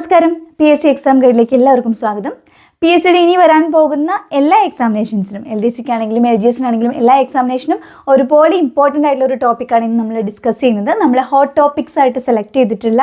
നമസ്കാരം. P S C exam ഗൈഡിലേക്ക് എല്ലാവർക്കും സ്വാഗതം. പി എസ് സിയുടെ ഇനി വരാൻ പോകുന്ന എല്ലാ എക്സാമിനേഷൻസിനും എൽ ഡി സിക്കാണെങ്കിലും എൽ ജി എസിനാണെങ്കിലും എല്ലാ എക്സാമിനേഷനും ഒരുപോലെ ഇമ്പോർട്ടന്റ് ആയിട്ടുള്ള ഒരു ടോപ്പിക്കാണ് ഇന്ന് നമ്മൾ ഡിസ്കസ് ചെയ്യുന്നത്. നമ്മൾ ഹോട്ട് ടോപ്പിക്സ് ആയിട്ട് സെലക്ട് ചെയ്തിട്ടുള്ള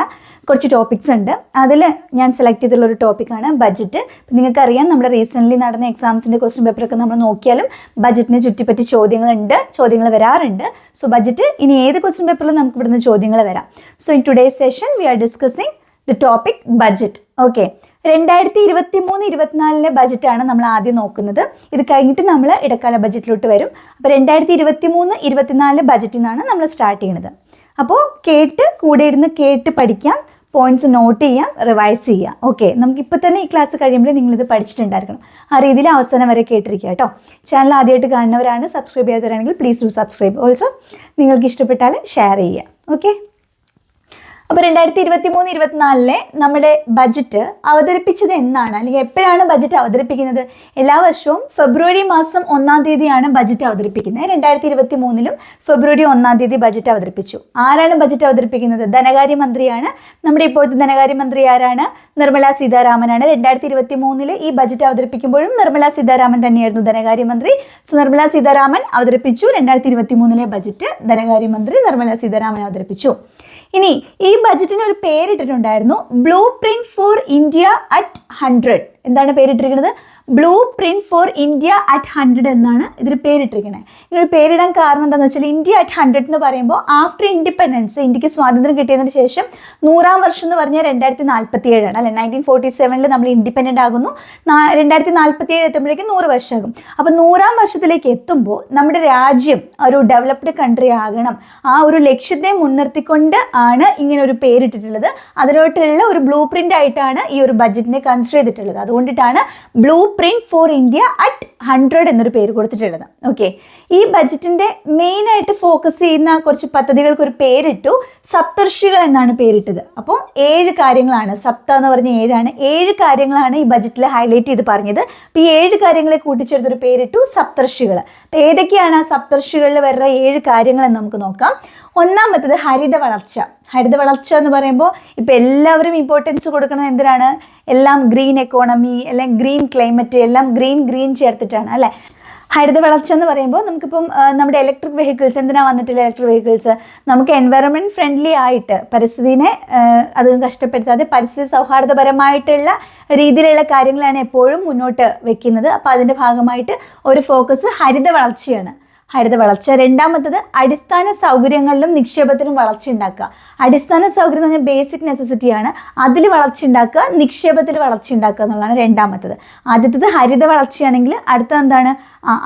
കുറച്ച് ടോപ്പിക്സ് ഉണ്ട്. അതിൽ ഞാൻ സെലക്ട് ചെയ്തിട്ടുള്ള ഒരു ടോപ്പിക്കാണ് ബജറ്റ് നിങ്ങൾക്കറിയാം നമ്മുടെ റീസെന്റ്ലി നടന്ന എക്സാംസിന്റെ ക്വസ്റ്റ്യൻ പേപ്പറൊക്കെ നമ്മൾ നോക്കിയാലും ബജറ്റിനെ ചുറ്റിപ്പറ്റി ചോദ്യങ്ങളുണ്ട് ചോദ്യങ്ങൾ വരാറുണ്ട്. സോ ബജറ്റ് ഇനി ഏത് ക്വസ്റ്റ്യൻ പേപ്പറിലും നമുക്ക് ഇവിടുന്ന് ചോദ്യങ്ങൾ വരാം. So in today session we are discussing the topic budget okay രണ്ടായിരത്തി ഇരുപത്തി മൂന്ന് ഇരുപത്തിനാലിലെ ബജറ്റാണ് നമ്മൾ ആദ്യം നോക്കുന്നത്. ഇത് കഴിഞ്ഞിട്ട് നമ്മൾ ഇടക്കാല ബജറ്റിലോട്ട് വരും. അപ്പോൾ രണ്ടായിരത്തി ഇരുപത്തി മൂന്ന് ഇരുപത്തിനാലിലെ ബജറ്റിൽ നിന്നാണ് നമ്മൾ സ്റ്റാർട്ട് ചെയ്യുന്നത് അപ്പോൾ കേട്ട് കൂടെ ഇരുന്ന് കേട്ട് പഠിക്കാം. പോയിന്റ്സ് നോട്ട് ചെയ്യാം റിവൈസ് ചെയ്യാം. ഓക്കെ നമുക്ക് ഇപ്പോൾ തന്നെ ഈ ക്ലാസ് കഴിയുമ്പോൾ നിങ്ങളിത് പഠിച്ചിട്ടുണ്ടായിരിക്കണം. ആ രീതിയിൽ അവസാനം വരെ കേട്ടിരിക്കുക കേട്ടോ. ചാനൽ ആദ്യമായിട്ട് കാണുന്നവരാണ് സബ്സ്ക്രൈബ് ചെയ്യാത്തവരാണെങ്കിൽ പ്ലീസ് ഡു സബ്സ്ക്രൈബ് ഓൾസോ നിങ്ങൾക്ക് ഇഷ്ടപ്പെട്ടാൽ ഷെയർ ചെയ്യുക. ഓക്കെ അപ്പോൾ രണ്ടായിരത്തി ഇരുപത്തി മൂന്ന് ഇരുപത്തിനാലിലെ നമ്മുടെ ബജറ്റ് അവതരിപ്പിച്ചത് എന്നാണ്? അല്ലെങ്കിൽ എപ്പോഴാണ് ബജറ്റ് അവതരിപ്പിക്കുന്നത്? എല്ലാ വർഷവും ഫെബ്രുവരി മാസം ഒന്നാം തീയതിയാണ് ബജറ്റ് അവതരിപ്പിക്കുന്നത്. രണ്ടായിരത്തി ഇരുപത്തി മൂന്നിലും ഫെബ്രുവരി ഒന്നാം തീയതി ബജറ്റ് അവതരിപ്പിച്ചു. ആരാണ് ബജറ്റ് അവതരിപ്പിക്കുന്നത്? ധനകാര്യമന്ത്രിയാണ്. നമ്മുടെ ഇപ്പോഴത്തെ ധനകാര്യമന്ത്രി ആരാണ്? നിർമ്മല സീതാരാമനാണ്. രണ്ടായിരത്തി ഇരുപത്തി മൂന്നിൽ ഈ ബജറ്റ് അവതരിപ്പിക്കുമ്പോഴും നിർമ്മല സീതാരാമൻ തന്നെയായിരുന്നു ധനകാര്യമന്ത്രി. സോ നിർമ്മല സീതാരാമൻ അവതരിപ്പിച്ചു. രണ്ടായിരത്തി ഇരുപത്തി മൂന്നിലെ ബജറ്റ് ധനകാര്യമന്ത്രി നിർമ്മല സീതാരാമൻ അവതരിപ്പിച്ചു. ഇനി ഈ ബജറ്റിന് ഒരു പേരിട്ടിട്ടുണ്ടായിരുന്നു blueprint for India at hundred എന്താണ് പേരിട്ടിരിക്കുന്നത്? Blueprint for India at hundred എന്നാണ് ഇതിന് പേരിട്ടിരിക്കുന്നത് ഇതിനൊരു പേരിടാൻ കാരണം എന്താണെന്ന് വെച്ചാൽ ഇന്ത്യ അറ്റ് ഹൺഡ്രഡ് എന്ന് പറയുമ്പോൾ ആഫ്റ്റർ ഇൻഡിപെൻഡൻസ് ഇന്ത്യയ്ക്ക് സ്വാതന്ത്ര്യം കിട്ടിയതിന് ശേഷം നൂറാം വർഷം എന്ന് പറഞ്ഞാൽ രണ്ടായിരത്തി നാൽപ്പത്തി ഏഴാണ് അല്ലെ നയന്റീൻ ഫോർട്ടി സെവനിൽ നമ്മൾ ഇൻഡിപെൻഡന്റ് ആകുന്നു. രണ്ടായിരത്തി നാൽപ്പത്തി ഏഴ് എത്തുമ്പോഴേക്കും നൂറ് വർഷമാകും. അപ്പോൾ നൂറാം വർഷത്തിലേക്ക് എത്തുമ്പോൾ നമ്മുടെ രാജ്യം ഒരു ഡെവലപ്ഡ് കൺട്രി ആകണം. ആ ഒരു ലക്ഷ്യത്തെ മുൻനിർത്തിക്കൊണ്ട് ആണ് ഇങ്ങനെ ഒരു പേരിട്ടിട്ടുള്ളത്. അതിലോട്ടുള്ള ഒരു ബ്ലൂ പ്രിന്റ് ആയിട്ടാണ് ഈ ഒരു ബഡ്ജറ്റിനെ കൺസിഡർ ചെയ്തിട്ടുള്ളത്. അതുകൊണ്ടിട്ടാണ് blueprint for India at hundred എന്നൊരു പേര് കൊടുത്തിട്ടുള്ളത്. ഓക്കെ ഈ ബഡ്ജറ്റിന്റെ മെയിൻ ആയിട്ട് ഫോക്കസ് ചെയ്യുന്ന കുറച്ച് പദ്ധതികൾക്ക് ഒരു പേരിട്ടു സപ്തർഷികൾ എന്നാണ് പേരിട്ടത്. അപ്പോൾ ഏഴ് കാര്യങ്ങളാണ് സപ്ത എന്ന് പറഞ്ഞ ഏഴാണ്. ഏഴ് കാര്യങ്ങളാണ് ഈ ബജറ്റിൽ ഹൈലൈറ്റ് ചെയ്ത് പറഞ്ഞത്. അപ്പോൾ ഈ ഏഴ് കാര്യങ്ങളെ കൂട്ടിച്ചേർത്തൊരു പേരിട്ടു സപ്തർഷികൾ അപ്പോൾ ഏതൊക്കെയാണ് ആ സപ്തർഷികളിൽ വരുന്ന ഏഴ് കാര്യങ്ങൾ എന്ന് നമുക്ക് നോക്കാം. ഒന്നാമത്തത് ഹരിത വളർച്ച. ഹരിത വളർച്ച എന്ന് പറയുമ്പോൾ ഇപ്പോൾ എല്ലാവരും ഇമ്പോർട്ടൻസ് കൊടുക്കുന്നത് എന്തിനാണ്? എല്ലാം ഗ്രീൻ എക്കോണമി അല്ലെങ്കിൽ ഗ്രീൻ ക്ലൈമറ്റ് എല്ലാം ഗ്രീൻ ഗ്രീൻ ചേർത്തിട്ടാണ് അല്ലേ? ഹരിത വളർച്ച എന്ന് പറയുമ്പോൾ നമുക്കിപ്പം നമ്മുടെ ഇലക്ട്രിക് വെഹിക്കിൾസ് എന്തിനാ വന്നിട്ടില്ല ഇലക്ട്രിക് വെഹിക്കിൾസ് നമുക്ക് എൻവയറമെന്റ് ഫ്രണ്ട്ലി ആയിട്ട് പരിസ്ഥിതിനെ അത് കഷ്ടപ്പെടുത്താതെ പരിസ്ഥിതി സൗഹാർദ്ദപരമായിട്ടുള്ള രീതിയിലുള്ള കാര്യങ്ങളാണ് എപ്പോഴും മുന്നോട്ട് വെക്കുന്നത്. അപ്പോൾ അതിന്റെ ഭാഗമായിട്ട് ഒരു ഫോക്കസ് ഹരിത വളർച്ചയാണ്. ഹരിത വളർച്ച രണ്ടാമത്തത് അടിസ്ഥാന സൗകര്യങ്ങളിലും നിക്ഷേപത്തിലും വളർച്ച ഉണ്ടാക്കുക. അടിസ്ഥാന സൗകര്യം എന്ന് പറഞ്ഞാൽ ബേസിക് നെസസിറ്റിയാണ് അതിൽ വളർച്ച ഉണ്ടാക്കുക നിക്ഷേപത്തിൽ വളർച്ച ഉണ്ടാക്കുക എന്നുള്ളതാണ് രണ്ടാമത്തത്. ആദ്യത്തത് ഹരിത വളർച്ചയാണെങ്കിൽ അടുത്തത് എന്താണ്?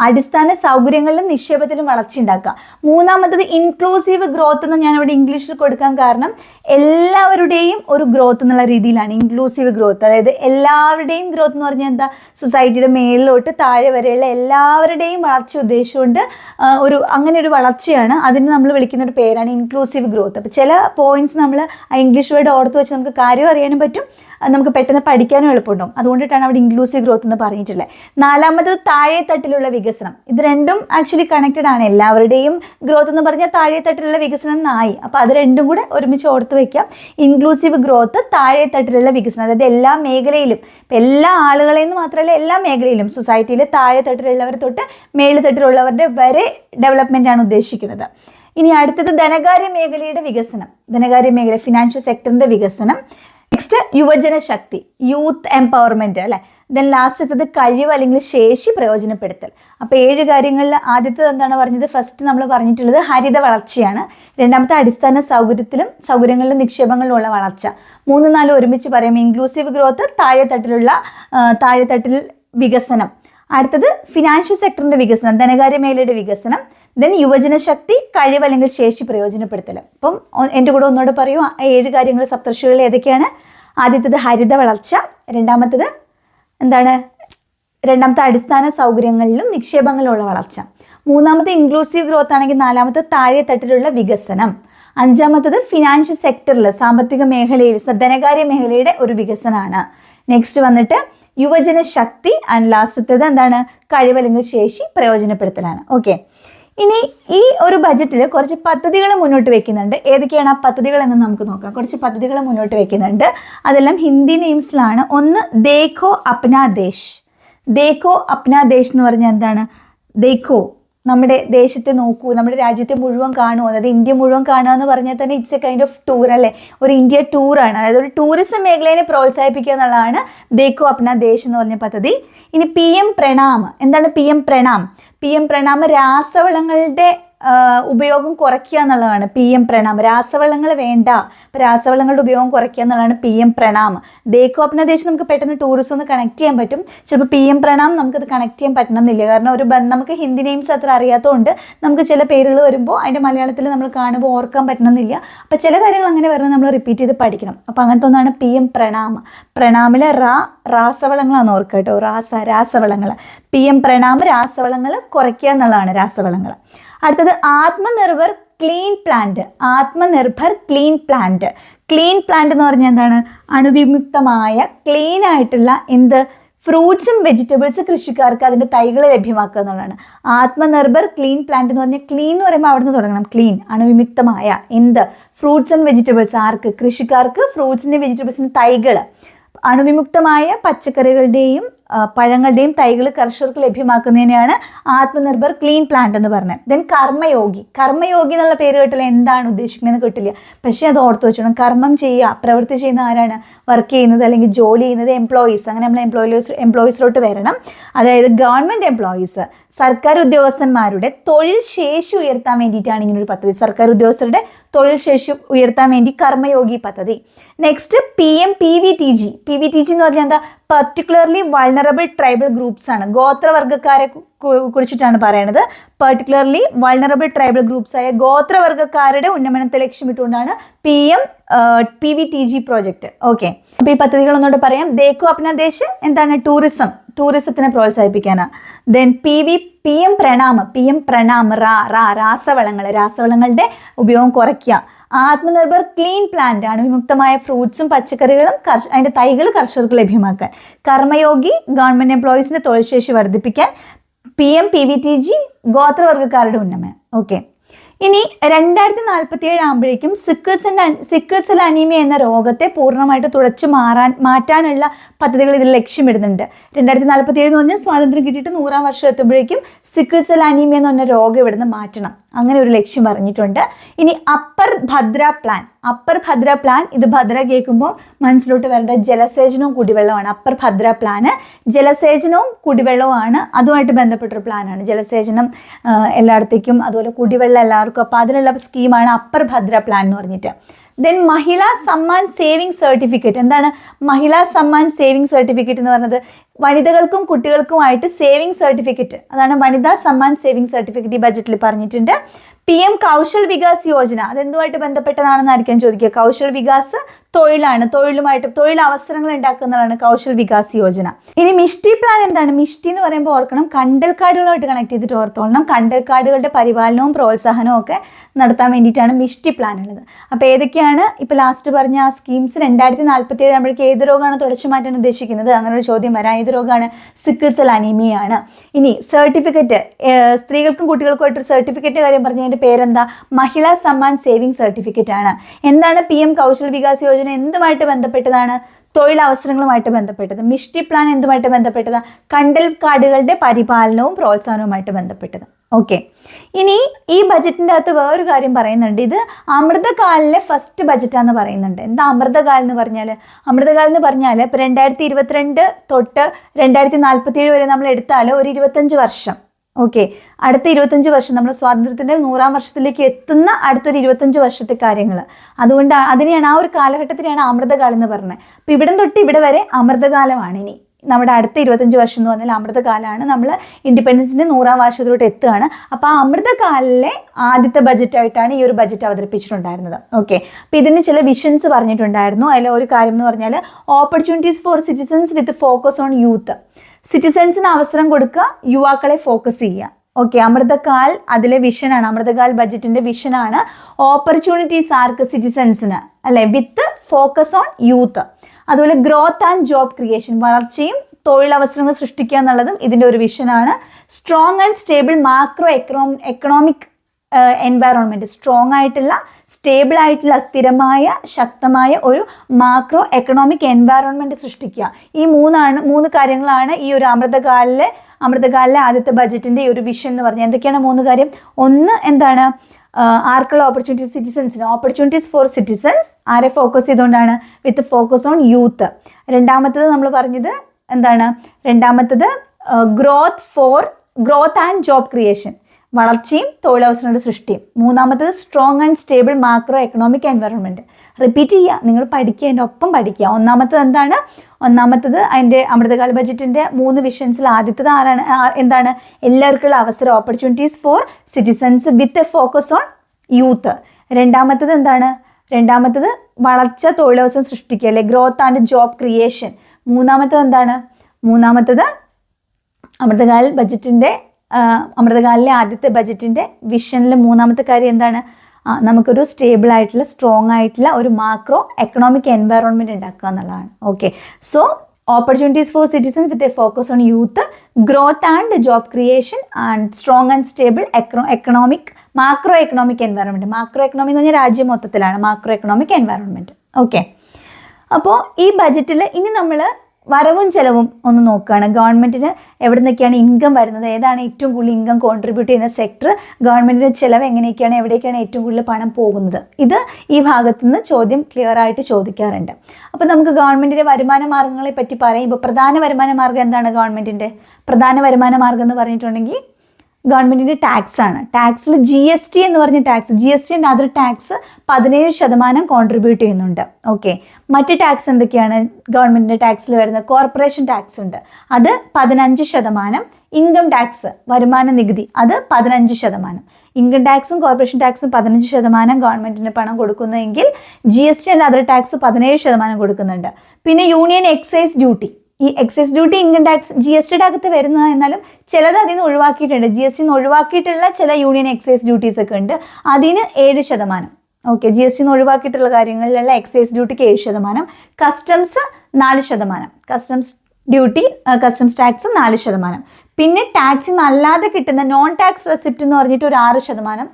അടിസ്ഥാന സൗകര്യങ്ങളിലും നിക്ഷേപത്തിലും വളർച്ച ഉണ്ടാക്കുക. മൂന്നാമത്തത് ഇൻക്ലൂസീവ് ഗ്രോത്ത് എന്ന് ഞാൻ ഇവിടെ ഇംഗ്ലീഷിൽ കൊടുക്കാൻ കാരണം എല്ലാവരുടെയും ഒരു ഗ്രോത്ത് എന്നുള്ള രീതിയിലാണ് ഇൻക്ലൂസീവ് ഗ്രോത്ത് അതായത് എല്ലാവരുടെയും ഗ്രോത്ത് എന്ന് പറഞ്ഞാൽ എന്താ? സൊസൈറ്റിയുടെ മേളിലോട്ട് താഴെ വരെയുള്ള എല്ലാവരുടെയും വളർച്ച ഉദ്ദേശിച്ചുകൊണ്ട് ഒരു അങ്ങനെ ഒരു വളർച്ചയാണ്. അതിന് നമ്മൾ വിളിക്കുന്ന ഒരു പേരാണ് ഇൻക്ലൂസീവ് ഗ്രോത്ത് അപ്പോൾ ചില പോയിന്റ്സ് നമ്മൾ ആ ഇംഗ്ലീഷ് വേർഡ് ഓർത്ത് വെച്ച് നമുക്ക് കാര്യം അറിയാനും പറ്റും. നമുക്ക് പെട്ടെന്ന് പഠിക്കാനും എളുപ്പമുണ്ടാവും. അതുകൊണ്ടിട്ടാണ് അവിടെ ഇൻക്ലൂസീവ് ഗ്രോത്ത് എന്ന് പറഞ്ഞിട്ടുള്ളത്. നാലാമത് താഴെ തട്ടിലുള്ള വികസനം. ഇത് രണ്ടും ആക്ച്വലി കണക്റ്റഡ് ആണ്. എല്ലാവരുടെയും ഗ്രോത്ത് എന്ന് പറഞ്ഞാൽ താഴെ തട്ടിലുള്ള വികസനം എന്നായി അപ്പോൾ അത് രണ്ടും കൂടെ ഒരുമിച്ച് ഓർത്ത് വെക്കാം. ഇൻക്ലൂസീവ് ഗ്രോത്ത് താഴെ തട്ടിലുള്ള വികസനം. അതായത് എല്ലാ മേഖലയിലും ഇപ്പം എല്ലാ ആളുകളെയും എന്ന് മാത്രമല്ല എല്ലാ മേഖലയിലും സൊസൈറ്റിയിലെ താഴെ തട്ടിലുള്ളവർ തൊട്ട് മേളിത്തട്ടിലുള്ളവരുടെ വരെ ഡെവലപ്മെന്റ് ആണ് ഉദ്ദേശിക്കുന്നത്. ഇനി അടുത്തത് ധനകാര്യ മേഖലയുടെ വികസനം. ധനകാര്യ മേഖല ഫിനാൻഷ്യൽ സെക്ടറിന്റെ വികസനം. നെക്സ്റ്റ് യുവജന ശക്തി യൂത്ത് എംപവർമെന്റ് അല്ലെ? ദെൻ ലാസ്റ്റത്തത് കഴിവ് അല്ലെങ്കിൽ ശേഷി പ്രയോജനപ്പെടുത്തൽ. അപ്പോൾ ഏഴ് കാര്യങ്ങളിൽ ആദ്യത്തത് എന്താണ് പറഞ്ഞത്? ഫസ്റ്റ് നമ്മൾ പറഞ്ഞിട്ടുള്ളത് ഹരിത വളർച്ചയാണ്. രണ്ടാമത്തെ അടിസ്ഥാന സൗകര്യത്തിലും സൗകര്യങ്ങളിലും നിക്ഷേപങ്ങളിലുള്ള വളർച്ച. മൂന്ന് നാല് ഒരുമിച്ച് പറയുമ്പോൾ ഇൻക്ലൂസീവ് ഗ്രോത്ത് താഴെത്തട്ടിലുള്ള താഴെത്തട്ടിൽ വികസനം. അടുത്തത് ഫിനാൻഷ്യൽ സെക്ടറിന്റെ വികസനം ധനകാര്യ മേഖലയുടെ വികസനം. ദെൻ യുവജന ശക്തി കഴിവ് അല്ലെങ്കിൽ ശേഷി പ്രയോജനപ്പെടുത്തൽ. അപ്പം എന്റെ കൂടെ ഒന്നുകൂടെ പറയൂ ആ ഏഴ് കാര്യങ്ങൾ സപ്തർഷികൾ ഏതൊക്കെയാണ്? ആദ്യത്തേത് ഹരിത വളർച്ച രണ്ടാമത്തേത് എന്താണ്? രണ്ടാമത്തെ അടിസ്ഥാന സൗകര്യങ്ങളിലും നിക്ഷേപങ്ങളിലുള്ള വളർച്ച. മൂന്നാമത്തെ ഇൻക്ലൂസീവ് ഗ്രോത്ത് ആണെങ്കിൽ നാലാമത്തെ താഴെ തട്ടിലുള്ള വികസനം. അഞ്ചാമത്തത് ഫിനാൻഷ്യൽ സെക്ടറിൽ സാമ്പത്തിക മേഖലയിൽ ധനകാര്യ മേഖലയുടെ ഒരു വികസനമാണ്. നെക്സ്റ്റ് വന്നിട്ട് യുവജന ശക്തി ആൻഡ് ലാസ്റ്റത്തേത് എന്താണ്? കഴിവ് ശേഷി പ്രയോജനപ്പെടുത്തലാണ്. ഓക്കെ ഇനി ഈ ഒരു ബജറ്റിൽ കുറച്ച് പദ്ധതികൾ മുന്നോട്ട് വെക്കുന്നുണ്ട്. ഏതൊക്കെയാണ് ആ പദ്ധതികൾ എന്ന് നമുക്ക് നോക്കാം. കുറച്ച് പദ്ധതികൾ മുന്നോട്ട് വെക്കുന്നുണ്ട്. അതെല്ലാം ഹിന്ദി നെയിംസിലാണ് ഒന്ന് ദേഖോ അപ്നാ ദേശ്. ദേഖോ അപ്നാ ദേശ് എന്ന് പറഞ്ഞാൽ എന്താണ്? ദേഖോ. നമ്മുടെ ദേശത്തെ നോക്കൂ നമ്മുടെ രാജ്യത്തെ മുഴുവൻ കാണൂ. അതായത് ഇന്ത്യ മുഴുവൻ കാണുക എന്ന് പറഞ്ഞാൽ തന്നെ it's a kind of tour അല്ലേ? ഒരു ഇന്ത്യ ടൂർ ആണ്. അതായത് ഒരു ടൂറിസം മേഖലയെ പ്രോത്സാഹിപ്പിക്കുക എന്നുള്ളതാണ് ദേക്കോ അപ്ന ദേശ് എന്ന് പറഞ്ഞ പദ്ധതി. ഇനി പി എം പ്രണാം എന്താണ് P M Pranam P M Pranam രാസവളങ്ങളുടെ ഉപയോഗം കുറയ്ക്കുക എന്നുള്ളതാണ്. പി എം പ്രണാം രാസവളങ്ങൾ വേണ്ട. രാസവളങ്ങളുടെ ഉപയോഗം കുറയ്ക്കുക എന്നുള്ളതാണ് പി എം പ്രണാം ദേക്കോ നമുക്ക് പെട്ടെന്ന് ടൂറിസം ഒന്ന് കണക്ട് ചെയ്യാൻ പറ്റും. ചിലപ്പോൾ പി എം പ്രണാം നമുക്കത് കണക്ട് ചെയ്യാൻ പറ്റണമെന്നില്ല. കാരണം ഒരു നമുക്ക് ഹിന്ദി നെയിംസ് അത്ര അറിയാത്തതുകൊണ്ട് നമുക്ക് ചില പേരുകൾ വരുമ്പോൾ അതിന്റെ മലയാളത്തിൽ നമ്മൾ കാണുമ്പോൾ ഓർക്കാൻ പറ്റണമെന്നില്ല. അപ്പോൾ ചില കാര്യങ്ങൾ അങ്ങനെ വരുന്നത് നമ്മൾ റിപ്പീറ്റ് ചെയ്ത് പഠിക്കണം. അപ്പോൾ അങ്ങനത്തെ ഒന്നാണ് പി എം പ്രണാം പ്രണാമിലെ റാ രാസവളങ്ങളാണ് ഓർക്കുക കേട്ടോ. രാസ രാസവളങ്ങൾ പി എം പ്രണാം രാസവളങ്ങൾ കുറയ്ക്കുക എന്നുള്ളതാണ് രാസവളങ്ങൾ അടുത്തത് Atmanirbhar clean plant. Atmanirbhar clean plant. Clean plant എന്ന് പറഞ്ഞാൽ എന്താണ്? അണുവിമുക്തമായ ക്ലീൻ ആയിട്ടുള്ള എന്ത്? ഫ്രൂട്ട്സും വെജിറ്റബിൾസ് കൃഷിക്കാർക്ക് അതിന്റെ തൈകൾ ലഭ്യമാക്കുക എന്നുള്ളതാണ്. ആത്മനിർഭർ ക്ലീൻ പ്ലാന്റ് എന്ന് പറഞ്ഞാൽ ക്ലീൻ എന്ന് പറയുമ്പോൾ അവിടെ നിന്ന് തുടങ്ങണം. ക്ലീൻ അണുവിമുക്തമായ എന്ത്? ഫ്രൂട്ട്സ് ആൻഡ് വെജിറ്റബിൾസ് ആർക്ക്? കൃഷിക്കാർക്ക് ഫ്രൂട്ട്സിന്റെ വെജിറ്റബിൾസിന്റെ തൈകൾ അണുവിമുക്തമായ പച്ചക്കറികളുടെയും പഴങ്ങളുടെയും തൈകൾ കർഷകർക്ക് ലഭ്യമാക്കുന്നതിനെയാണ് ആത്മനിർഭർ ക്ലീൻ പ്ലാന്റ് എന്ന് പറഞ്ഞത്. ദെൻ കർമ്മയോഗി. കർമ്മയോഗി എന്നുള്ള പേര് കേട്ടില്ല. എന്താണ് ഉദ്ദേശിക്കുന്നതെന്ന് കിട്ടില്ല. പക്ഷേ അത് ഓർത്ത് വെച്ചോണം. കർമ്മം ചെയ്യുക പ്രവൃത്തി ചെയ്യുന്ന ആരാണ്? വർക്ക് ചെയ്യുന്നത് അല്ലെങ്കിൽ ജോലി ചെയ്യുന്നത് എംപ്ലോയീസ് അങ്ങനെ നമ്മൾ എംപ്ലോയീസ് എംപ്ലോയീസിലോട്ട് വരണം. അതായത് ഗവൺമെന്റ് എംപ്ലോയീസ് സർക്കാർ ഉദ്യോഗസ്ഥന്മാരുടെ തൊഴിൽ ശേഷി ഉയർത്താൻ വേണ്ടിയിട്ടാണ് ഇങ്ങനൊരു പദ്ധതി. സർക്കാർ ഉദ്യോഗസ്ഥരുടെ തൊഴിൽ ശേഷി ഉയർത്താൻ വേണ്ടി കർമ്മയോഗി പദ്ധതി. Next P M P V T G P V T G എന്ന് പറഞ്ഞാൽ എന്താ? പർട്ടിക്കുലർലി വൾണറബിൾ ട്രൈബൽ ഗ്രൂപ്പ്സ് ആണ്. ഗോത്രവർഗക്കാരെ കുറിച്ചിട്ടാണ് പറയുന്നത് പർട്ടിക്കുലർലി വൾണറബിൾ ട്രൈബൽ ഗ്രൂപ്പ്സ് ആയ ഗോത്രവർഗക്കാരുടെ ഉന്നമനത്തെ ലക്ഷ്യമിട്ടുകൊണ്ടാണ് P M P V T G project okay അപ്പോൾ ഈ പദ്ധതികൾ ഒന്നുകൂടെ പറയാം. ദേക്കു അപ്ന ദേശ് എന്താണ്? ടൂറിസം ടൂറിസത്തിനെ പ്രോത്സാഹിപ്പിക്കാനാണ് then P V P M Pranam P M Pranam റാ റാ രാസവളങ്ങൾ രാസവളങ്ങളുടെ ഉപയോഗം കുറയ്ക്കുക ആത്മനിർഭർ ക്ലീൻ പ്ലാന്റ് ആണ് വിമുക്തമായ ഫ്രൂട്ട്സും പച്ചക്കറികളും കർഷ അതിന്റെ തൈകൾ കർഷകർക്ക് ലഭ്യമാക്കാൻ. കർമ്മയോഗി ഗവൺമെന്റ് എംപ്ലോയീസിന്റെ തൊഴിൽ ശേഷി വർദ്ധിപ്പിക്കാൻ P M P V T G ഗോത്രവർഗക്കാരുടെ ഉന്നമനം. ഓക്കെ ഇനി രണ്ടായിരത്തി നാൽപ്പത്തി ഏഴ് ആകുമ്പോഴേക്കും സിക്കിൾസ് സിക്കിൾസൽ അനീമിയ എന്ന രോഗത്തെ പൂർണമായിട്ട് തുടച്ചു മാറാൻ മാറ്റാനുള്ള പദ്ധതികൾ ഇതിൽ ലക്ഷ്യമിടുന്നുണ്ട്. രണ്ടായിരത്തി നാൽപ്പത്തി ഏഴ് എന്ന് പറഞ്ഞാൽ സ്വാതന്ത്ര്യം കിട്ടിയിട്ട് നൂറാം വർഷം എത്തുമ്പോഴേക്കും സിക്കിൾസൽ അനീമിയ എന്ന് പറഞ്ഞ രോഗം ഇവിടുന്ന് മാറ്റണം. അങ്ങനെ ഒരു ലക്ഷ്യം പറഞ്ഞിട്ടുണ്ട്. ഇനി upper Bhadra plan upper Bhadra plan ഇത് ഭദ്ര കേൾക്കുമ്പോൾ മനസ്സിലോട്ട് വരേണ്ട ജലസേചനവും കുടിവെള്ളമാണ്. അപ്പർ ഭദ്ര പ്ലാന് ജലസേചനവും കുടിവെള്ളവുമാണ്. അതുമായിട്ട് ബന്ധപ്പെട്ടൊരു പ്ലാനാണ് ജലസേചനം എല്ലായിടത്തേക്കും അതുപോലെ കുടിവെള്ളം എല്ലാവർക്കും. അപ്പോൾ അതിനുള്ള സ്കീമാണ് അപ്പർ ഭദ്ര പ്ലാൻ എന്ന് പറഞ്ഞിട്ട്. Then Mahila Samman saving certificate എന്താണ്? മഹിളാ സമ്മാൻ സേവിങ് സർട്ടിഫിക്കറ്റ് എന്ന് പറയുന്നത് വനിതകൾക്കും കുട്ടികൾക്കുമായിട്ട് സേവിങ് സർട്ടിഫിക്കറ്റ് അതാണ് വനിതാ സമ്മാൻ സേവിങ് സർട്ടിഫിക്കറ്റ് ഈ ബജറ്റിൽ പറഞ്ഞിട്ടുണ്ട്. പി എം കൗശൽ വികാസ് യോജന അതെന്തുമായിട്ട് ബന്ധപ്പെട്ടതാണെന്നായിരിക്കും ചോദിക്കുക. കൗശൽ വികാസ് തൊഴിലാണ് തൊഴിലുമായിട്ട് തൊഴിൽ അവസരങ്ങൾ ഉണ്ടാക്കുന്നതാണ് കൗശൽ വികാസ് യോജന. ഇനി മിഷ്ടി പ്ലാൻ എന്താണ്? മിഷ്ടി എന്ന് പറയുമ്പോൾ ഓർക്കണം കണ്ടൽക്കാടുകളുമായിട്ട് കണക്ട് ചെയ്തിട്ട് ഓർത്തോളണം. കണ്ടൽക്കാടുകളുടെ പരിപാലനവും പ്രോത്സാഹനവും ഒക്കെ നടത്താൻ വേണ്ടിയിട്ടാണ് മിഷ്ടി പ്ലാൻ ഉള്ളത്. അപ്പോൾ ഏതൊക്കെയാണ്? ഇപ്പോൾ ലാസ്റ്റ് പറഞ്ഞ ആ സ്കീംസ് രണ്ടായിരത്തി നാൽപ്പത്തി ഏഴ് ആകുമ്പോഴേക്ക് ഏത് രോഗമാണ് തുടച്ചു മാറ്റാൻ ഉദ്ദേശിക്കുന്നത്? അങ്ങനെ ഒരു ചോദ്യം വരാം. ഏത് രോഗമാണ്? സിക്കിൾ സെൽ അനീമിയാണ് ഇനി സർട്ടിഫിക്കറ്റ് സ്ത്രീകൾക്കും കുട്ടികൾക്കുമായിട്ടൊരു സർട്ടിഫിക്കറ്റ് കാര്യം പറഞ്ഞതിന്റെ പേരെന്താ? മഹിളാ സമ്മാൻ സേവിംഗ് സർട്ടിഫിക്കറ്റ് ആണ്. എന്താണ് പി എം കൗശൽ വികാസ് യോജന എന്തുമായിട്ട് ബന്ധപ്പെട്ടതാണ്? തൊഴിലവസരങ്ങളുമായിട്ട് ബന്ധപ്പെട്ടത്. മിഷ്ടി പ്ലാൻ എന്തുമായിട്ട് ബന്ധപ്പെട്ടത്? കണ്ടൽ കാർഡുകളുടെ പരിപാലനവും പ്രോത്സാഹനവുമായിട്ട് ബന്ധപ്പെട്ടത്. ഓക്കെ. ഇനി ഈ ബജറ്റിന്റെ അകത്ത് വേറൊരു കാര്യം പറയുന്നുണ്ട്. ഇത് അമൃതകാലിലെ ഫസ്റ്റ് ബജറ്റാന്ന് പറയുന്നുണ്ട്. എന്താ അമൃതകാൽ എന്ന് പറഞ്ഞാൽ അമൃതകാൽ എന്ന് പറഞ്ഞാൽ ഇപ്പോൾ രണ്ടായിരത്തി ഇരുപത്തിരണ്ട് തൊട്ട് രണ്ടായിരത്തി നാൽപ്പത്തി ഏഴ് വരെ നമ്മൾ എടുത്താൽ ഒരു ഇരുപത്തഞ്ച് വർഷം. ഓക്കെ അടുത്ത ഇരുപത്തഞ്ച് വർഷം നമ്മൾ സ്വാതന്ത്ര്യത്തിന്റെ നൂറാം വർഷത്തിലേക്ക് എത്തുന്ന അടുത്തൊരു ഇരുപത്തഞ്ച് വർഷത്തെ കാര്യങ്ങൾ അതുകൊണ്ട് അതിനെയാണ് ആ ഒരു കാലഘട്ടത്തിനെയാണ് അമൃതകാലം എന്ന് പറഞ്ഞത്. അപ്പോൾ ഇവിടം തൊട്ട് ഇവിടെ വരെ അമൃതകാലമാണ് ഇനി. നമ്മുടെ അടുത്ത ഇരുപത്തഞ്ച് വർഷം എന്ന് പറഞ്ഞാൽ അമൃതകാലമാണ് നമ്മൾ ഇൻഡിപെൻഡൻസിന്റെ നൂറാം വർഷത്തിലോട്ട് എത്തുകയാണ്. അപ്പോൾ ആ അമൃതകാലിലെ ആദ്യത്തെ ബജറ്റായിട്ടാണ് ഈ ഒരു ബജറ്റ് അവതരിപ്പിച്ചിട്ടുണ്ടായിരുന്നത്. ഓക്കെ അപ്പോൾ ഇതിന് ചില വിഷൻസ് പറഞ്ഞിട്ടുണ്ടായിരുന്നു. അതിൽ ഒരു കാര്യം എന്ന് പറഞ്ഞാൽ opportunities for citizens with focus on youth സിറ്റിസൺസിന് അവസരം കൊടുക്കുക യുവാക്കളെ ഫോക്കസ് ചെയ്യുക. ഓക്കെ അമൃതകാൽ അതിലെ വിഷനാണ് അമൃതകാൽ ബജറ്റിന്റെ വിഷനാണ് ഓപ്പർച്യൂണിറ്റീസ് ആർക്ക്? സിറ്റിസൺസിന് അല്ലെ? വിത്ത് ഫോക്കസ് ഓൺ യൂത്ത് അതുപോലെ ഗ്രോത്ത് ആൻഡ് ജോബ് ക്രിയേഷൻ വളർച്ചയും തൊഴിലവസരങ്ങൾ സൃഷ്ടിക്കുക എന്നുള്ളതും ഇതിന്റെ ഒരു വിഷനാണ് strong and stable macro econo economic environment strong ആയിട്ടുള്ള സ്റ്റേബിൾ ആയിട്ടുള്ള സ്ഥിരമായ ശക്തമായ ഒരു മാക്രോ എക്കണോമിക് എൻവയറോൺമെന്റ് സൃഷ്ടിക്കുക. ഈ മൂന്നാണ് മൂന്ന് കാര്യങ്ങളാണ് ഈ ഒരു അമൃതകാലിലെ അമൃതകാലിലെ ആദ്യത്തെ ബജറ്റിന്റെ ഒരു വിഷൻ എന്ന് പറഞ്ഞാൽ എന്തൊക്കെയാണ് മൂന്ന് കാര്യം? ഒന്ന് എന്താണ്? ആർക്കുള്ള ഓപ്പർച്യൂണിറ്റി സിറ്റിസൻസിന് ഓപ്പർച്യൂണിറ്റീസ് ഫോർ സിറ്റിസൻസ് ആരെ ഫോക്കസ് ചെയ്തുകൊണ്ടാണ്? വിത്ത് ഫോക്കസ് ഓൺ യൂത്ത് രണ്ടാമത്തത് നമ്മൾ പറഞ്ഞത് എന്താണ്? രണ്ടാമത്തത് growth for growth and job creation വളർച്ചയും തൊഴിലവസരങ്ങളുടെ സൃഷ്ടിയും. മൂന്നാമത്തത് strong and stable macro economic environment repeat ചെയ്യുക. നിങ്ങൾ പഠിക്കുക അതിന്റെ ഒപ്പം പഠിക്കുക. ഒന്നാമത്തത് എന്താണ്? ഒന്നാമത്തത് അതിന്റെ അമൃതകാല ബജറ്റിന്റെ മൂന്ന് വിഷൻസിൽ ആദ്യത്തത് ആരാണ്? എന്താണ്? എല്ലാവർക്കുള്ള അവസരം opportunities for citizens with a focus on youth രണ്ടാമത്തത് എന്താണ്? രണ്ടാമത്തത് വളർച്ച തൊഴിലവസരം സൃഷ്ടിക്കുക അല്ലെ? ഗ്രോത്ത് ആൻഡ് ജോബ് ക്രിയേഷൻ മൂന്നാമത്തത് എന്താണ്? മൂന്നാമത്തത് അമൃതകാൽ ബജറ്റിന്റെ അമൃതകാലിലെ ആദ്യത്തെ ബജറ്റിന്റെ വിഷനിലെ മൂന്നാമത്തെ കാര്യം എന്താണ്? നമുക്കൊരു സ്റ്റേബിൾ ആയിട്ടുള്ള സ്ട്രോങ് ആയിട്ടുള്ള ഒരു മാക്രോ എക്കണോമിക് എൻവയറോൺമെന്റ് ഉണ്ടാക്കുക എന്നുള്ളതാണ്. Okay so opportunities for citizens with a focus on youth growth and job creation and strong and stable econo economic macro economic environment macro economy എന്ന് പറഞ്ഞാൽ രാജ്യം മൊത്തത്തിലാണ്. മാക്രോ എക്കണോമിക് എൻവയറോൺമെന്റ് ഓക്കെ അപ്പോൾ ഈ ബജറ്റിൽ ഇനി നമ്മൾ വരവും ചെലവും ഒന്ന് നോക്കുകയാണ്. ഗവൺമെന്റിന് എവിടെ നിന്നൊക്കെയാണ് ഇൻകം വരുന്നത്? ഏതാണ് ഏറ്റവും കൂടുതൽ ഇൻകം കോൺട്രിബ്യൂട്ട് ചെയ്യുന്ന സെക്ടർ ഗവൺമെന്റിന്റെ ചിലവ് എങ്ങനെയൊക്കെയാണ്? എവിടേക്കാണ് ഏറ്റവും കൂടുതൽ പണം പോകുന്നത്? ഇത് ഈ ഭാഗത്തു നിന്ന് ചോദ്യം ക്ലിയർ ആയിട്ട് ചോദിക്കാറുണ്ട്. അപ്പോൾ നമുക്ക് ഗവൺമെന്റിന്റെ വരുമാന മാർഗങ്ങളെ പറ്റി പറയുമ്പോൾ പ്രധാന വരുമാന മാർഗം എന്താണ് ഗവൺമെന്റിന്റെ പ്രധാന വരുമാന മാർഗം എന്ന് പറഞ്ഞിട്ടുണ്ടെങ്കിൽ ഗവൺമെന്റിന്റെ ടാക്സ് ആണ്. ടാക്സിൽ ജി എസ് ടി എന്ന് പറഞ്ഞ tax G S T other tax പതിനേഴ് ശതമാനം കോൺട്രിബ്യൂട്ട് ചെയ്യുന്നുണ്ട്. ഓക്കെ മറ്റ് ടാക്സ് എന്തൊക്കെയാണ്? ഗവൺമെന്റിന്റെ ടാക്സിൽ വരുന്ന കോർപ്പറേഷൻ ടാക്സ് ഉണ്ട്. അത് പതിനഞ്ച് ശതമാനം ഇൻകം ടാക്സ് വരുമാന നികുതി. അത് പതിനഞ്ച് ശതമാനം. ഇൻകം ടാക്സും കോർപ്പറേഷൻ ടാക്സും പതിനഞ്ച് ശതമാനം ഗവൺമെന്റിന് പണം കൊടുക്കുന്നുവെങ്കിൽ G S T and other tax പതിനേഴ് ശതമാനം കൊടുക്കുന്നുണ്ട്. പിന്നെ യൂണിയൻ എക്സൈസ് ഡ്യൂട്ടി ഈ excise duty income tax G S ടിയുടെ അകത്ത് വരുന്നത് എന്നാലും ചിലത് അതിൽ നിന്ന് ഒഴിവാക്കിയിട്ടുണ്ട്. ജി എസ് ടി നിന്ന് ഒഴിവാക്കിയിട്ടുള്ള ചില യൂണിയൻ എക്സൈസ് ഡ്യൂട്ടീസ് ഒക്കെ ഉണ്ട്. അതിന് ഏഴ് ശതമാനം. ഓക്കെ ജി എസ് ടി നിന്ന് ഒഴിവാക്കിയിട്ടുള്ള കാര്യങ്ങളിലുള്ള എക്സൈസ് ഡ്യൂട്ടിക്ക് ഏഴ് ശതമാനം. കസ്റ്റംസ് നാല് ശതമാനം. കസ്റ്റംസ് ഡ്യൂട്ടി കസ്റ്റംസ് ടാക്സ് നാല് ശതമാനം. പിന്നെ ടാക്സിൽ അല്ലാതെ കിട്ടുന്ന നോൺ ടാക്സ് റെസിപ്റ്റ് എന്ന് പറഞ്ഞിട്ട് ഒരു ആറ് ശതമാനം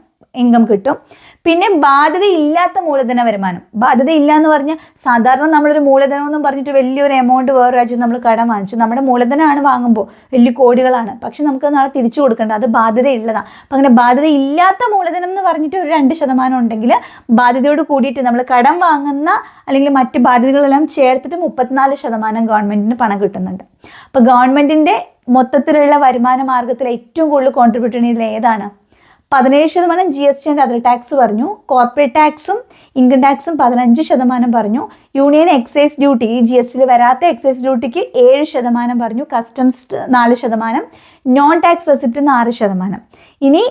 ഇൻകം കിട്ടും. പിന്നെ ബാധ്യതയില്ലാത്ത മൂലധന വരുമാനം. ബാധ്യത ഇല്ല എന്ന് പറഞ്ഞാൽ സാധാരണ നമ്മളൊരു മൂലധനം എന്ന് പറഞ്ഞിട്ട് വലിയൊരു എമൗണ്ട് വേറെ രാജ്യം നമ്മൾ കടം വാങ്ങിച്ചു. നമ്മുടെ മൂലധനമാണ് വാങ്ങുമ്പോൾ വലിയ കോടികളാണ്. പക്ഷെ നമുക്ക് നാളെ തിരിച്ചു കൊടുക്കേണ്ടത് അത് ബാധ്യതയുള്ളതാണ് അപ്പം അങ്ങനെ ബാധ്യതയില്ലാത്ത മൂലധനം എന്ന് പറഞ്ഞിട്ട് ഒരു രണ്ട് ശതമാനം ഉണ്ടെങ്കിൽ ബാധ്യതയോട് കൂടിയിട്ട് നമ്മൾ കടം വാങ്ങുന്ന അല്ലെങ്കിൽ മറ്റ് ബാധ്യതകളെല്ലാം ചേർത്തിട്ട് മുപ്പത്തിനാല് ശതമാനം ഗവൺമെന്റിന് പണം കിട്ടുന്നുണ്ട്. അപ്പോൾ ഗവൺമെന്റിന്റെ മൊത്തത്തിലുള്ള വരുമാന മാർഗത്തിൽ ഏറ്റവും കൂടുതൽ കോൺട്രിബ്യൂട്ട് ചെയ്യുന്നത് ഏതാണ്? പതിനേഴ് ശതമാനം G S T and other tax പറഞ്ഞു. കോർപ്പറേറ്റ് ടാക്സും ഇൻകം ടാക്സും പതിനഞ്ച് ശതമാനം പറഞ്ഞു. Union excise duty G S ടിയിൽ വരാത്ത എക്സൈസ് ഡ്യൂട്ടിക്ക് ഏഴ് ശതമാനം പറഞ്ഞു. കസ്റ്റംസ് നാല് ശതമാനം. നോൺ ടാക്സ് റെസിപ്റ്റ് ആറ് ശതമാനം. ഇനി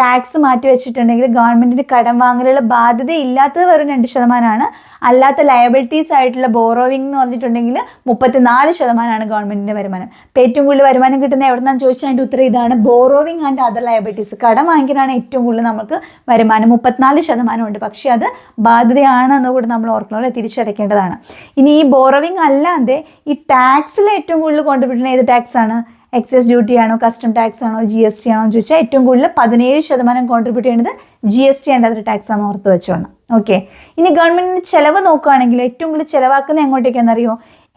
ടാക്സ് മാറ്റി വെച്ചിട്ടുണ്ടെങ്കിൽ ഗവൺമെന്റിന് കടം വാങ്ങലുള്ള ബാധ്യത ഇല്ലാത്തത് വെറും രണ്ട് ശതമാനമാണ്. അല്ലാത്ത ലയബിലിറ്റീസ് ആയിട്ടുള്ള ബോറോവിംഗ് എന്ന് പറഞ്ഞിട്ടുണ്ടെങ്കിൽ മുപ്പത്തിനാല് ശതമാനമാണ് ഗവൺമെന്റിന്റെ വരുമാനം. അപ്പോൾ ഏറ്റവും കൂടുതൽ വരുമാനം കിട്ടുന്ന എവിടെ നിന്നാണ് ചോദിച്ചാൽ അതിന്റെ ഉത്തരം ഇതാണ്. ബോറോവിംഗ് ആൻഡ് അതർ ലയബിലിറ്റീസ് കടം വാങ്ങിക്കാനാണ് ഏറ്റവും കൂടുതൽ നമുക്ക് വരുമാനം. മുപ്പത്തിനാല് ശതമാനമുണ്ട്. പക്ഷേ അത് ബാധ്യതയാണെന്ന് കൂടി നമ്മൾ ഓർക്കണം തിരിച്ചടയ്ക്കേണ്ടതാണ് ഇനി ഈ ബോറോവിംഗ് അല്ലാതെ ഈ ടാക്സിൽ ഏറ്റവും കൂടുതൽ കോൺട്രിബ്യൂട്ട് ചെയ്യുന്ന ഏത് ടാക്സ് ആണ്? എക്സൈസ് ഡ്യൂട്ടി ആണോ കസ്റ്റം ടാക്സ് ആണോ ജി എസ് ടി ആണോ എന്ന് ചോദിച്ചാൽ ഏറ്റവും കൂടുതൽ പതിനേഴ് ശതമാനം കോൺട്രിബ്യൂട്ട് ചെയ്യുന്നത് G S T and other tax ആണ് ഓർത്ത് വെച്ചോണം. ഓക്കെ ഇനി ഗവൺമെന്റിന് ചിലവ് നോക്കുകയാണെങ്കിൽ ഏറ്റവും കൂടുതൽ ചിലവാക്കുന്നത് എങ്ങോട്ടേക്കാണെന്നറിയോ?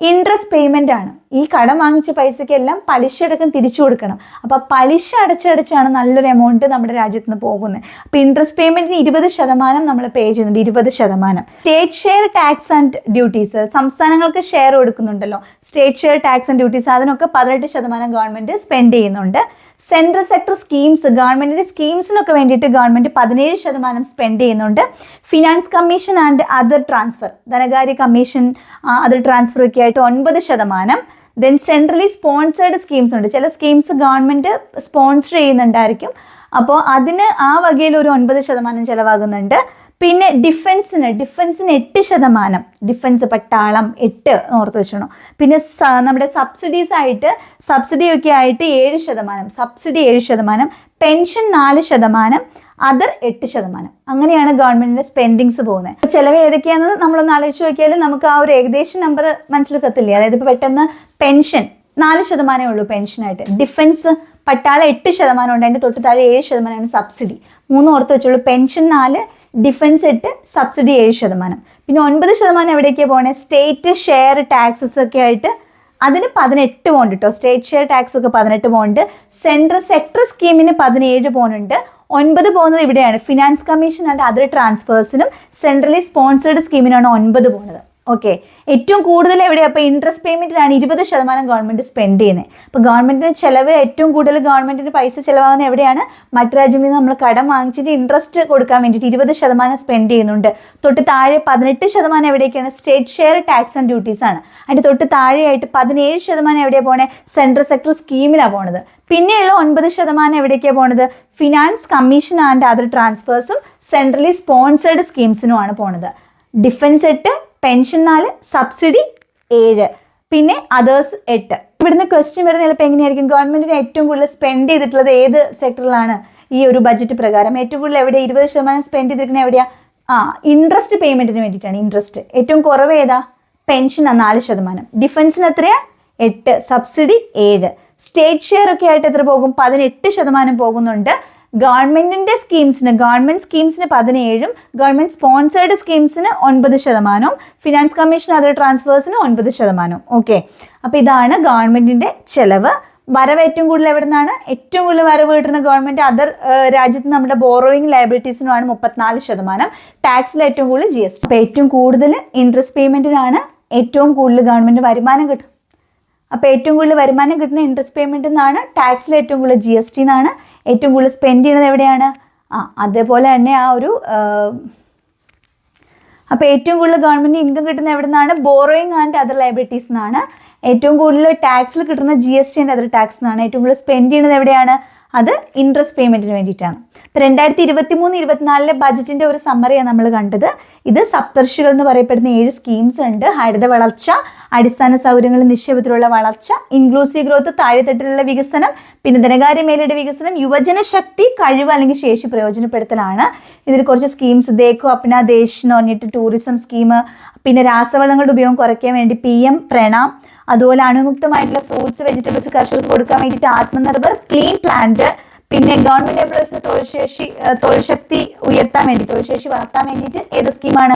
ഇൻട്രസ്റ്റ് പേയ്മെന്റ് ആണ്. ഈ കടം വാങ്ങിച്ച പൈസയ്ക്കെല്ലാം പലിശ അടക്കം തിരിച്ചു കൊടുക്കണം. അപ്പോൾ പലിശ അടച്ചടച്ചാണ് നല്ലൊരു എമൗണ്ട് നമ്മുടെ രാജ്യത്ത് നിന്ന് പോകുന്നത് അപ്പോൾ ഇൻട്രസ്റ്റ് പേയ്മെന്റിന് ഇരുപത് ശതമാനം നമ്മൾ പേ ചെയ്യുന്നുണ്ട്. ഇരുപത് ശതമാനം. State share tax and duties സംസ്ഥാനങ്ങൾക്ക് share കൊടുക്കുന്നുണ്ടല്ലോ. State share tax and duties അതിനൊക്കെ പതിനെട്ട് ശതമാനം ഗവൺമെന്റ് സ്പെൻഡ് ചെയ്യുന്നുണ്ട്. സെൻട്രൽ സെക്ടർ സ്കീംസ് ഗവൺമെന്റിന്റെ സ്കീംസിനൊക്കെ വേണ്ടിയിട്ട് ഗവൺമെന്റ് പതിനേഴ് ശതമാനം സ്പെൻഡ് ചെയ്യുന്നുണ്ട്. Finance commission and other transfer. ധനകാര്യ കമ്മീഷൻ അതർ ട്രാൻസ്ഫർ ഒക്കെ ആയിട്ട് ഒൻപത് ശതമാനം. ദെൻ സെൻട്രലി സ്പോൺസേർഡ് സ്കീംസ് ഉണ്ട്. ചില സ്കീംസ് ഗവൺമെന്റ് സ്പോൺസർ ചെയ്യുന്നുണ്ടായിരിക്കും. അപ്പോൾ അതിന് ആ വകയിൽ ഒരു ഒൻപത് ശതമാനം ചിലവാകുന്നുണ്ട്. പിന്നെ ഡിഫൻസിന് ഡിഫൻസിന് എട്ട് ശതമാനം. ഡിഫൻസ് പട്ടാളം എട്ട് ഓർത്ത് വെച്ചോണം. പിന്നെ നമ്മുടെ സബ്സിഡീസ് ആയിട്ട് സബ്സിഡി ഒക്കെ ആയിട്ട് ഏഴ് ശതമാനം. സബ്സിഡി ഏഴ് ശതമാനം. പെൻഷൻ നാല് ശതമാനം. അതർ എട്ട് ശതമാനം. അങ്ങനെയാണ് ഗവൺമെന്റിന്റെ സ്പെൻഡിങ്സ് പോകുന്നത്. ചിലവ് ഏതൊക്കെയാണെന്ന് നമ്മളൊന്ന് ആലോചിച്ച് നോക്കിയാൽ നമുക്ക് ആ ഒരു ഏകദേശം നമ്പർ മനസ്സിലാക്കത്തില്ലേ? അതായത് ഇപ്പോൾ പെട്ടെന്ന് പെൻഷൻ നാല് ശതമാനമേ ഉള്ളൂ പെൻഷനായിട്ട് ഡിഫൻസ് പട്ടാള എട്ട് ശതമാനം ഉണ്ട്. അതിന്റെ തൊട്ട് താഴെ ഏഴ് ശതമാനമാണ് സബ്സിഡി മൂന്ന് ഓർത്ത് വെച്ചുള്ളൂ പെൻഷൻ നാല് ഡിഫൻസ് എട്ട് സബ്സിഡി ഏഴ് ശതമാനം. പിന്നെ ഒൻപത് ശതമാനം എവിടേക്കാണ് പോകണേ സ്റ്റേറ്റ് ഷെയർ ടാക്സസ് ഒക്കെ ആയിട്ട് അതിന് പതിനെട്ട് പോണ്ട് കേട്ടോ സ്റ്റേറ്റ് ഷെയർ ടാക്സ് ഒക്കെ പതിനെട്ട് പോണ്ട് സെൻട്രൽ സെക്ടർ സ്കീമിന് പതിനേഴ് പോണുണ്ട് ഒൻപത് പോകുന്നത് ഇവിടെയാണ്. ഫിനാൻസ് കമ്മീഷൻ ആൻഡ് അതർ ട്രാൻസ്ഫേഴ്സിനും സെൻട്രലി സ്പോൺസേഡ് സ്കീമിനാണ് ഒൻപത് പോകുന്നത്. ഓക്കെ ഏറ്റവും കൂടുതൽ എവിടെയാണ് അപ്പോൾ ഇൻട്രസ്റ്റ് പേയ്മെന്റിലാണ് ഇരുപത് ശതമാനം ഗവൺമെന്റ് സ്പെൻഡ് ചെയ്യുന്നത്. അപ്പോൾ ഗവൺമെന്റിന് ചിലവ് ഏറ്റവും കൂടുതൽ ഗവൺമെന്റിന് പൈസ ചിലവാകുന്ന എവിടെയാണ്? മറ്റു രാജ്യങ്ങളിൽ നിന്ന് നമ്മൾ കടം വാങ്ങിച്ചിട്ട് ഇൻട്രസ്റ്റ് കൊടുക്കാൻ വേണ്ടിയിട്ട് ഇരുപത് ശതമാനം സ്പെൻഡ് ചെയ്യുന്നുണ്ട്. തൊട്ട് താഴെ പതിനെട്ട് ശതമാനം എവിടേക്കാണ് state share tax and duties ആണ്. അതിന്റെ തൊട്ട് താഴെയായിട്ട് പതിനേഴ് ശതമാനം എവിടെയാണ് പോണേ? സെൻട്രൽ സെക്ടർ സ്കീമിലാണ് പോണത്. പിന്നെയുള്ള ഒൻപത് ശതമാനം എവിടേക്കാണ് പോണത്? ഫിനാൻസ് കമ്മീഷൻ ആൻഡ് അതർ ട്രാൻസ്ഫേഴ്സും സെൻട്രലി സ്പോൺസേഡ് സ്കീംസിനുമാണ് പോണത്. ഡിഫൻസ് എട്ട് പെൻഷൻ നാല് സബ്സിഡി ഏഴ്. പിന്നെ അതേഴ്സ് എട്ട്. ഇവിടുന്ന് ക്വസ്റ്റ്യൻ വരുന്ന ചിലപ്പോൾ എങ്ങനെയായിരിക്കും? ഗവൺമെന്റിന് ഏറ്റവും കൂടുതൽ സ്പെൻഡ് ചെയ്തിട്ടുള്ളത് ഏത് സെക്ടറിലാണ് ഈ ഒരു ബഡ്ജറ്റ് പ്രകാരം? ഏറ്റവും കൂടുതൽ എവിടെ ഇരുപത് ശതമാനം സ്പെൻഡ് ചെയ്തിരിക്കുന്നത് എവിടെയാ? ആ ഇൻട്രസ്റ്റ് പേയ്മെന്റിന് വേണ്ടിയിട്ടാണ് ഇൻട്രസ്റ്റ് ഏറ്റവും കുറവ് ഏതാ? പെൻഷൻ നാല് ശതമാനം. ഡിഫൻസിന് എത്രയാ? എട്ട്. സബ്സിഡി ഏഴ്. സ്റ്റേറ്റ് ഷെയർ ഒക്കെ ആയിട്ട് എത്ര പോകും? പതിനെട്ട് ശതമാനം പോകുന്നുണ്ട്. ഗവൺമെന്റിന്റെ സ്കീംസിന് ഗവൺമെന്റ് സ്കീംസിന് പതിനേഴും ഗവൺമെന്റ് സ്പോൺസേഡ് സ്കീംസിന് ഒൻപത് ശതമാനവും ഫിനാൻസ് കമ്മീഷൻ അതർ ട്രാൻസ്ഫേഴ്സിന് ഒൻപത് ശതമാനവും. ഓക്കെ. അപ്പോൾ ഇതാണ് ഗവൺമെന്റിന്റെ ചെലവ്. വരവ് ഏറ്റവും കൂടുതൽ എവിടെ നിന്നാണ് ഏറ്റവും കൂടുതൽ വരവ് കിട്ടുന്ന ഗവൺമെന്റ് അതർ രാജ്യത്ത് നമ്മുടെ ബോറോയിങ് ലയബിലിറ്റീസിനുമാണ് മുപ്പത്തിനാല് ശതമാനം. ടാക്സിൽ ഏറ്റവും കൂടുതൽ ജി എസ് ടി അപ്പോൾ ഏറ്റവും കൂടുതൽ ഇൻട്രസ്റ്റ് പേയ്മെന്റിനാണ് ഏറ്റവും കൂടുതൽ ഗവൺമെന്റ് വരുമാനം കിട്ടും അപ്പോൾ ഏറ്റവും കൂടുതൽ വരുമാനം കിട്ടുന്ന ഇൻട്രസ്റ്റ് പേയ്മെന്റ് നിന്നാണ് ടാക്സിൽ ഏറ്റവും കൂടുതൽ ജി എസ് ടി നിന്നാണ് ഏറ്റവും കൂടുതൽ സ്പെൻഡ് ചെയ്യുന്നത് എവിടെയാണ്? ആ അതേപോലെ തന്നെ ആ ഒരു അപ്പോൾ ഏറ്റവും കൂടുതൽ ഗവൺമെന്റ് ഇൻകം കിട്ടുന്ന എവിടെ നിന്നാണ് ബോറോയിങ് ആൻഡ് അതർ ലയബിലിറ്റീസ് നിന്നാണ് ഏറ്റവും കൂടുതൽ ടാക്സിൽ കിട്ടുന്ന G S T and other tax നിന്നാണ് ഏറ്റവും കൂടുതൽ സ്പെൻഡ് ചെയ്യുന്നത് എവിടെയാണ്? അത് ഇൻട്രസ്റ്റ് പേയ്മെന്റിന് വേണ്ടിയിട്ടാണ്. ഇപ്പോൾ രണ്ടായിരത്തി ഇരുപത്തി മൂന്ന് ഇരുപത്തിനാലിലെ ബജറ്റിന്റെ ഒരു സമ്മറിയാണ് നമ്മൾ കണ്ടത്. ഇത് സപ്തർഷികൾ എന്ന് പറയപ്പെടുന്ന ഏഴ് സ്കീംസ് ഉണ്ട്. ഹരിത വളർച്ച അടിസ്ഥാന സൗകര്യങ്ങൾ നിക്ഷേപത്തിലുള്ള വളർച്ച ഇൻക്ലൂസീവ് ഗ്രോത്ത് താഴെത്തട്ടിലുള്ള വികസനം പിന്നെ ധനകാര്യ മേഖലയുടെ വികസനം യുവജന ശക്തി കഴിവ് അല്ലെങ്കിൽ ശേഷി പ്രയോജനപ്പെടുത്തലാണ്. ഇതിൽ കുറച്ച് സ്കീംസ് ദേഖോ അപ്ന ദേശ് എന്ന് പറഞ്ഞിട്ട് ടൂറിസം സ്കീം പിന്നെ രാസവളങ്ങളുടെ ഉപയോഗം കുറയ്ക്കാൻ വേണ്ടി പി എം പ്രണാം അതുപോലെ അണുമുക്തമായിട്ടുള്ള ഫ്രൂട്ട്സ് വെജിറ്റബിൾസ് കർഷകർക്ക് കൊടുക്കാൻ വേണ്ടിയിട്ട് ആത്മനിർഭർ ക്ലീൻ പ്ലാന്റ് പിന്നെ ഗവൺമെന്റ് എംപ്ലോയീസ് തൊഴിൽ ശക്തി ഉയർത്താൻ വേണ്ടി തൊഴിൽ ശേഷി വളർത്താൻ വേണ്ടിയിട്ട് ഏത് സ്കീമാണ്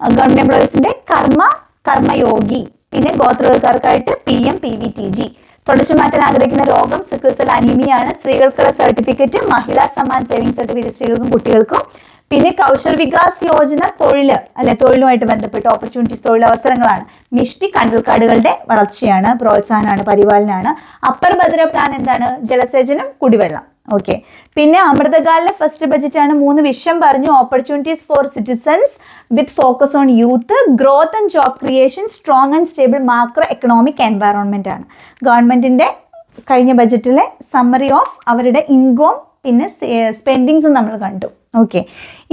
ഗവൺമെന്റ് എംപ്ലോയീസിന്റെ കർമ്മ കർമ്മയോഗി പിന്നെ ഗോത്രവർക്കാർക്കായിട്ട് P M P V T G തുടച്ചു മാറ്റാൻ ആഗ്രഹിക്കുന്ന രോഗം സിക്കിൾസൽ അനീമിയാണ് സ്ത്രീകൾക്കുള്ള certificate Mahila Samman saving certificate സ്ത്രീകൾക്കും കുട്ടികൾക്കും. പിന്നെ കൗശൽ വികാസ് യോജന തൊഴിൽ അല്ലെ തൊഴിലുമായിട്ട് ബന്ധപ്പെട്ട് ഓപ്പർച്യൂണിറ്റീസ് തൊഴിലവസരങ്ങളാണ്. മിഷ്ടി കണ്ടൽക്കാടുകളുടെ വളർച്ചയാണ് പ്രോത്സാഹനമാണ് പരിപാലനമാണ്. അപ്പർ ഭദ്ര പ്ലാൻ എന്താണ്? ജലസേചനം കുടിവെള്ളം. ഓക്കെ പിന്നെ അമൃതകാലിലെ ഫസ്റ്റ് ബജറ്റ് ആണ് മൂന്ന് വിഷയം പറഞ്ഞു. Opportunities for citizens with focus on youth growth and job creation strong and stable macro economic environment ആണ് ഗവൺമെന്റിന്റെ കഴിഞ്ഞ ബജറ്റിലെ സമ്മറി ഓഫ് അവരുടെ ഇൻകം പിന്നെ സ്പെൻഡിങ്സും നമ്മൾ കണ്ടു. ഓക്കെ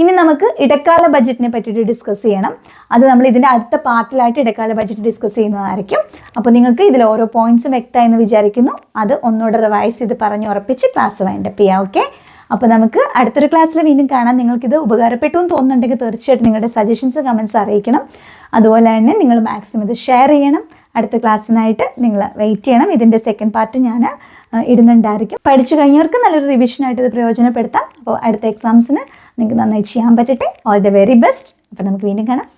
ഇനി നമുക്ക് ഇടക്കാല ബജറ്റിനെ പറ്റിയിട്ട് ഡിസ്കസ് ചെയ്യണം. അത് നമ്മൾ ഇതിന്റെ അടുത്ത പാർട്ടിലായിട്ട് ഇടക്കാല ബജറ്റ് ഡിസ്കസ് ചെയ്യുന്നതായിരിക്കും. അപ്പോൾ നിങ്ങൾക്ക് ഇതിൽ ഓരോ പോയിന്റ്സും വ്യക്തമായി എന്ന് വിചാരിക്കുന്നു. അത് ഒന്നുകൂടെ റിവൈസ് ചെയ്ത് പറഞ്ഞ് ഉറപ്പിച്ച് ക്ലാസ് വൈൻഡപ്പ് ചെയ്യാം. ഓക്കെ അപ്പോൾ നമുക്ക് അടുത്തൊരു ക്ലാസ്സിൽ വീണ്ടും കാണാം. നിങ്ങൾക്കിത് ഉപകാരപ്പെട്ടു എന്ന് തോന്നുന്നുണ്ടെങ്കിൽ തീർച്ചയായിട്ടും നിങ്ങളുടെ സജഷൻസ് കമൻസ് അറിയിക്കണം. അതുപോലെ തന്നെ നിങ്ങൾ മാക്സിമം ഇത് ഷെയർ ചെയ്യണം. അടുത്ത ക്ലാസ്സിനായിട്ട് നിങ്ങൾ വെയിറ്റ് ചെയ്യണം. ഇതിന്റെ സെക്കൻഡ് പാർട്ട് ഞാൻ ഇടുന്നുണ്ടായിരിക്കും. പഠിച്ചു കഴിഞ്ഞവർക്ക് നല്ലൊരു റിവിഷനായിട്ട് ഇത് പ്രയോജനപ്പെടുത്താം. അപ്പോൾ അടുത്ത എക്സാംസിന് നിങ്ങൾക്ക് നന്നായി ചെയ്യാൻ പറ്റട്ടെ. ഓൾ ദ വെരി ബെസ്റ്റ് അപ്പോൾ നമുക്ക് വീണ്ടും കാണാം.